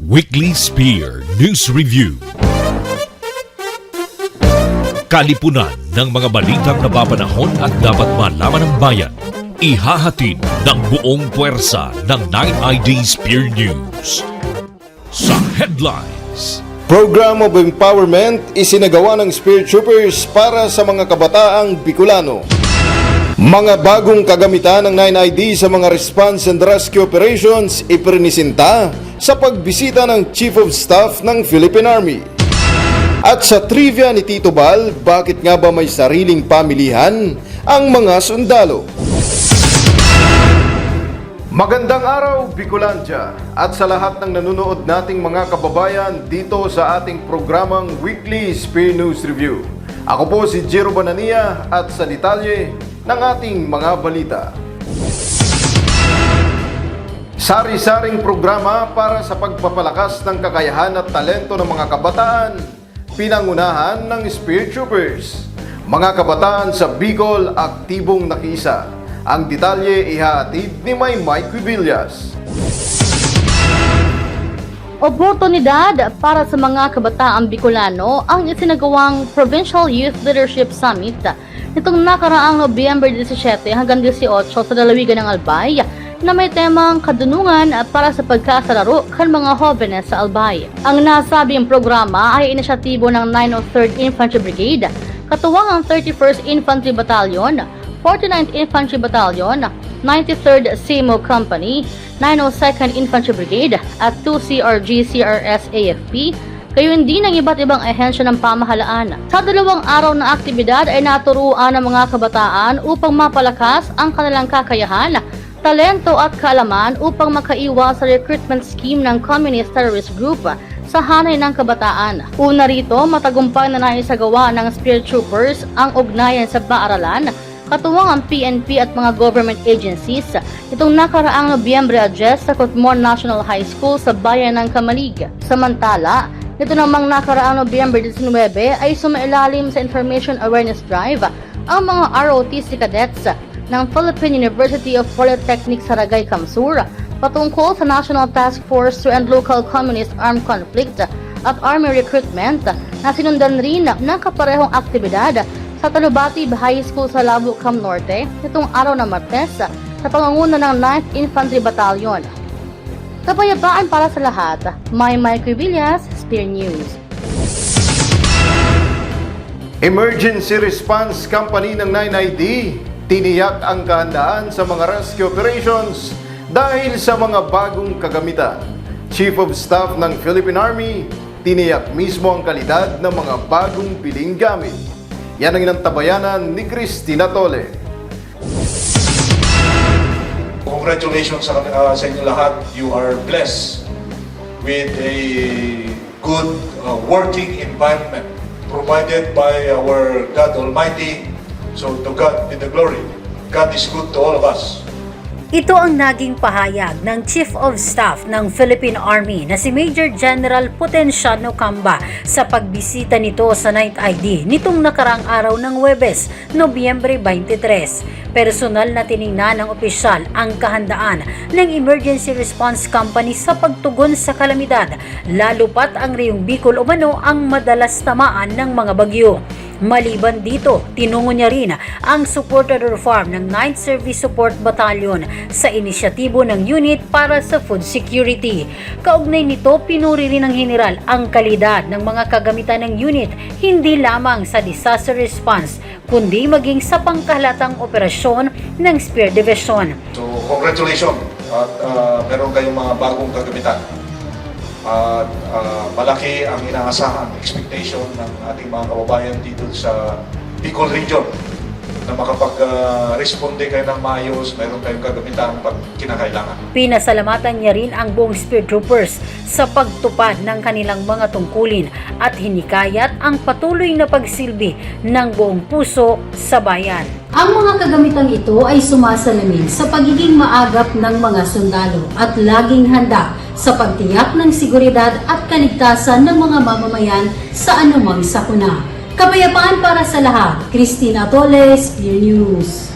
Weekly Spear News Review. Kalipunan ng mga balitang napapanahon at dapat malaman ng bayan. Ihahatid ng buong puwersa ng 9ID Spear News. Sa headlines. Program of Empowerment isinagawa ng Spirit Troopers para sa mga kabataang Bicolano. Mga bagong kagamitan ng 9ID sa mga response and rescue operations iprinisinta sa pagbisita ng Chief of Staff ng Philippine Army. At sa trivia ni Tito Bal, bakit nga ba may sariling pamilihan ang mga sundalo? Magandang araw, Bicolandia, at sa lahat ng nanonood nating mga kababayan dito sa ating programang Weekly Spear News Review. Ako po si Jero Banania at sa detalye ng ating mga balita. Sari-saring programa para sa pagpapalakas ng kakayahan at talento ng mga kabataan, pinangunahan ng Spear Troopers. Mga kabataan sa Bicol, aktibong nakisa. Ang detalye ihahatid ni Maymay Quibillas. Oportunidad para sa mga kabataang Bicolano ang isinagawang Provincial Youth Leadership Summit nitong nakaraang Nobyembre 17 hanggang 18 sa Dalawigan ng Albay na may temang kadunungan para sa pagkasararo kan mga hobenes sa Albay. Ang nasabing programa ay inisyatibo ng 903rd Infantry Brigade, katuwang ang 31st Infantry Battalion, 49th Infantry Battalion, 93rd SEMO Company, 902nd Infantry Brigade at 2 CRG CRS AFP, gayon din ng iba't ibang ehensya ng pamahalaan. Sa dalawang araw na aktibidad ay naturuan ng mga kabataan upang mapalakas ang kanilang kakayahan, talento at kaalaman upang makaiwas sa recruitment scheme ng Communist Terrorist Group sa hanay ng kabataan. Una rito, matagumpay na naisagawa ng Spirit Troopers ang ugnayan sa paaralan katuwang ang PNP at mga government agencies itong nakaraang Nobyembre address sa Cotmore National High School sa bayan ng Kamalig. Samantala, nito namang nakaraang Nobyembre 19 ay sumailalim sa Information Awareness Drive ang mga ROTC cadets ng Philippine University of Polytechnic Saragay Kamsur patungkol sa National Task Force to End Local Communist Armed Conflict at Army Recruitment na sinundan rin ng kaparehong aktibidad sa Talubati High School sa Labo Cam Norte nitong araw ng Martes sa pangunguna ng 9th Infantry Battalion. Kapayapaan para sa lahat, may Mike Villas, Spear News. Emergency Response Company ng 9ID tiniyak ang kahandaan sa mga rescue operations dahil sa mga bagong kagamitan. Chief of Staff ng Philippine Army tiniyak mismo ang kalidad ng mga bagong piling gamit. Yan ang inantabayanan ni Christina Tole. Congratulations sa, uh, sa inyo lahat. You are blessed with a good uh, working environment provided by our God Almighty. So to God be the glory. God is good to all of us. Ito ang naging pahayag ng Chief of Staff ng Philippine Army na si Major General Potenciano Camba sa pagbisita nito sa Night ID nitong nakarang araw ng Webes, Nobyembre 23. Personal na tiningnan ng opisyal ang kahandaan ng Emergency Response Company sa pagtugon sa kalamidad, lalo pat ang Riyong Bicol umano ang madalas tamaan ng mga bagyo. Maliban dito, tinungo niya rin ang supported reform ng 9th Service Support Battalion sa inisyatibo ng unit para sa food security. Kaugnay nito, pinuri rin ng general ang kalidad ng mga kagamitan ng unit hindi lamang sa disaster response kundi maging sa pangkahalatang operasyon ng Spear Division. So congratulations at uh, meron kayong mga bagong kagamitan. At uh, malaki ang inaasahan, expectation ng ating mga kababayan dito sa Bicol Region na makapag-responde kayo ng maayos, mayroon kayong kagamitan pag kinakailangan. Pinasalamatan niya rin ang buong Spear Troopers sa pagtupad ng kanilang mga tungkulin at hinikayat ang patuloy na pagsilbi ng buong puso sa bayan. Ang mga kagamitang ito ay sumasalamin sa pagiging maagap ng mga sundalo at laging handa sa pagtiyak ng seguridad at kaligtasan ng mga mamamayan sa anumang sakuna. Kapayapaan para sa lahat. Christina Toles, Spear News.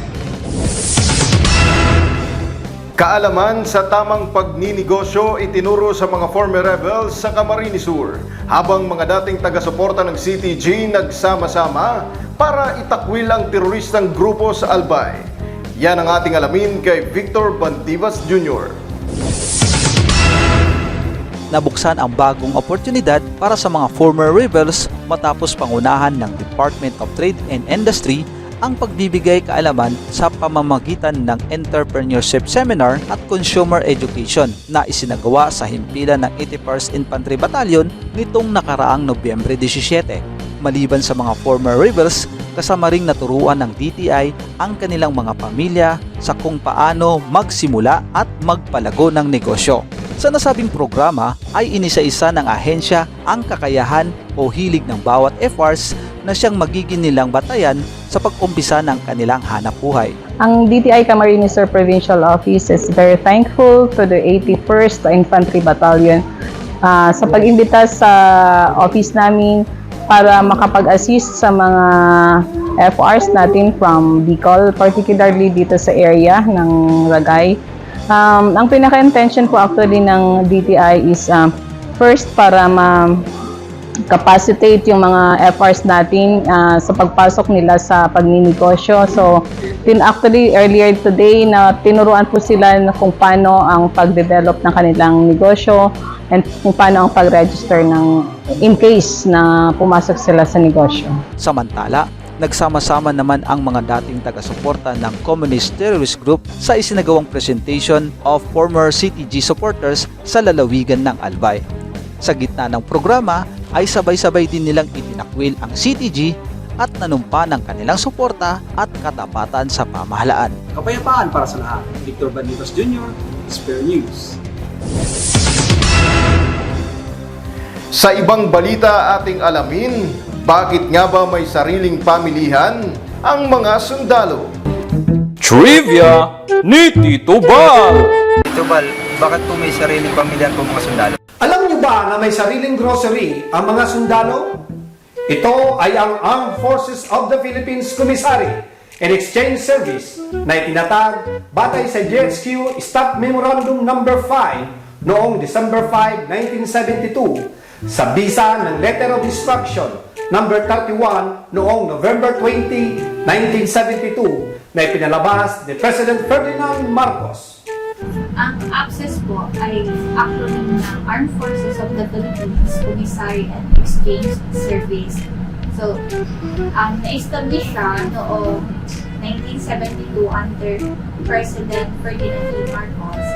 Kaalaman sa tamang pagninegosyo itinuro sa mga former rebels sa Camarines Sur habang mga dating taga-suporta ng CTG nagsama-sama para itakwil ang teroristang grupo sa Albay. Yan ang ating alamin kay Victor Bandivas Jr. nabuksan ang bagong oportunidad para sa mga former rebels matapos pangunahan ng Department of Trade and Industry ang pagbibigay kaalaman sa pamamagitan ng Entrepreneurship Seminar at Consumer Education na isinagawa sa himpilan ng 81st Infantry Battalion nitong nakaraang Nobyembre 17. Maliban sa mga former rebels, kasama ring naturuan ng DTI ang kanilang mga pamilya sa kung paano magsimula at magpalago ng negosyo. Sa nasabing programa ay inisa-isa ng ahensya ang kakayahan o hilig ng bawat FRs na siyang magiging nilang batayan sa pag-umpisa ng kanilang hanap buhay. Ang DTI Camarines Sur Provincial Office is very thankful to the 81st Infantry Battalion ah, sa pag-imbita sa office namin para makapag-assist sa mga FRs natin from Bicol, particularly dito sa area ng Ragay. Um, ang pinaka-intention po actually ng DTI is um, first para ma capacitate yung mga FRs natin ah, sa pagpasok nila sa pagninegosyo. So, din actually earlier today na tinuruan po sila kung paano ang pag-develop ng kanilang negosyo and kung paano ang pag-register ng in case na pumasok sila sa negosyo. Samantala, nagsama-sama naman ang mga dating taga-suporta ng Communist Terrorist Group sa isinagawang presentation of former CTG supporters sa lalawigan ng Albay. Sa gitna ng programa ay sabay-sabay din nilang itinakwil ang CTG at nanumpa ng kanilang suporta at katapatan sa pamahalaan. Kapayapaan para sa lahat. Victor Banditos Jr., Spare News. Sa ibang balita ating alamin, bakit nga ba may sariling pamilihan ang mga sundalo? Trivia ni Tito Bal! Tito Bal, bakit po may sariling pamilya po mga sundalo? Alam niyo ba na may sariling grocery ang mga sundalo? Ito ay ang Armed Forces of the Philippines Commissary and Exchange Service na itinatag batay sa GHQ Staff Memorandum No. 5 noong December 5, 1972 sa bisa ng Letter of Instruction No. 31 noong November 20, 1972 na ipinalabas ni President Ferdinand Marcos. Ang ACCESS po ay acronym ng Armed Forces of the Philippines Commissary and Exchange Service. So, ang na-establish siya noong 1972 under President Ferdinand. Marcos.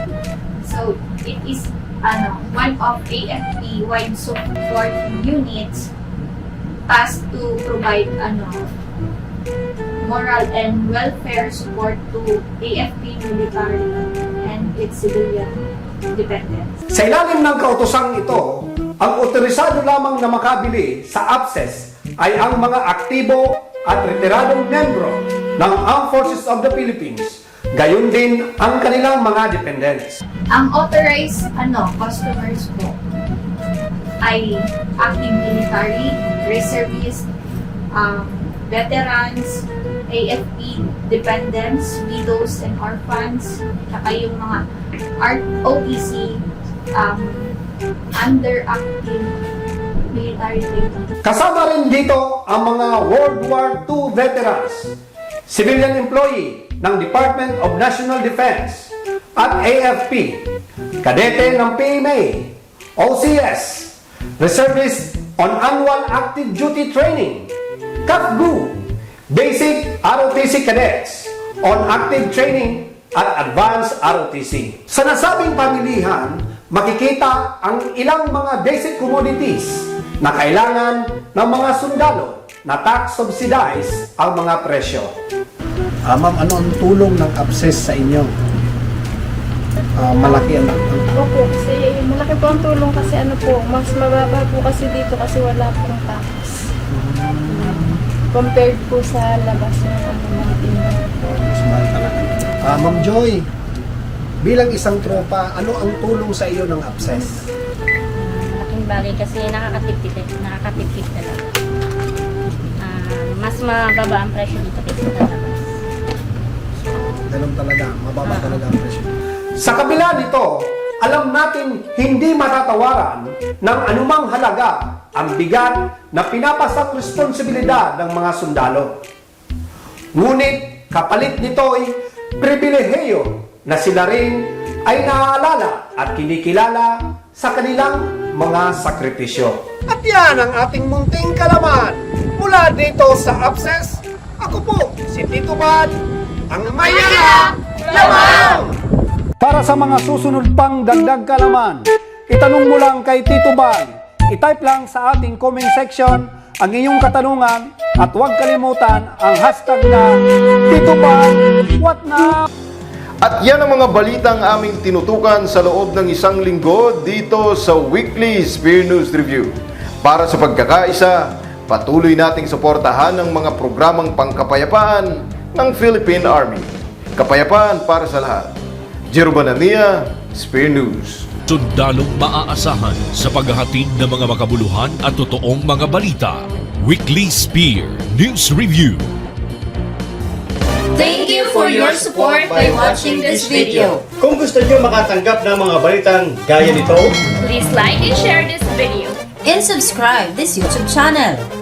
So, it is ano, one of AFP-wide support units tasked to provide ano, moral and welfare support to AFP military and its civilian dependents. Sa ilalim ng kautosang ito, ang otorisado lamang na makabili sa APSES ay ang mga aktibo at retiradong membro ng Armed Forces of the Philippines. Gayon din ang kanilang mga dependents. Ang authorized ano, customers po ay active military, reservists, um, veterans, AFP dependents, widows and orphans, saka yung mga art OTC um, under active military training. Kasama rin dito ang mga World War II veterans, civilian employee ng Department of National Defense at AFP, kadete ng PMA, OCS, reservist on annual active duty training, CAFGU, basic ROTC cadets on active training at advanced ROTC. Sa nasabing pamilihan, makikita ang ilang mga basic commodities na kailangan ng mga sundalo na tax subsidize ang mga presyo. Ah, ma'am, ano ang tulong ng ABSES sa inyo? Ah, malaki ang, Opo, kasi malaki po ang tulong kasi ano po, mas mababa po kasi dito kasi wala pong tax. Compared po sa labas ng ano ng tinda. mas mahal talaga. Ah, Ma'am Joy, bilang isang tropa, ano ang tulong sa iyo ng ABSES? Malaking bagay kasi nakakatipid, nakakatipid talaga. Ah, mas mababa ang presyo dito kaysa sa labas. Ganun talaga, mababa talaga ang presyo. Sa kabila nito, alam natin hindi matatawaran ng anumang halaga ang bigat na pinapasang responsibilidad ng mga sundalo. Ngunit kapalit nito ay pribileheyo na sila rin ay naaalala at kinikilala sa kanilang mga sakripisyo. At yan ang ating munting kalaman mula dito sa Abses. Ako po, si Tito Bad, ang Maya Lamang! Para sa mga susunod pang dagdag kalaman, itanong mo lang kay Tito Bad. I-type lang sa ating comment section ang iyong katanungan at huwag kalimutan ang hashtag na Tito Bad, what now? At yan ang mga balitang aming tinutukan sa loob ng isang linggo dito sa Weekly Spear News Review. Para sa pagkakaisa, patuloy nating suportahan ang mga programang pangkapayapaan ng Philippine Army. Kapayapaan para sa lahat. Jero Banania, Spear News. Sundalong maaasahan sa paghahatid ng mga makabuluhan at totoong mga balita. Weekly Spear News Review. Thank you for your support by watching this video. Kung gusto niyo makatanggap ng mga balitang gaya nito, Please like and share this video. And subscribe this YouTube channel.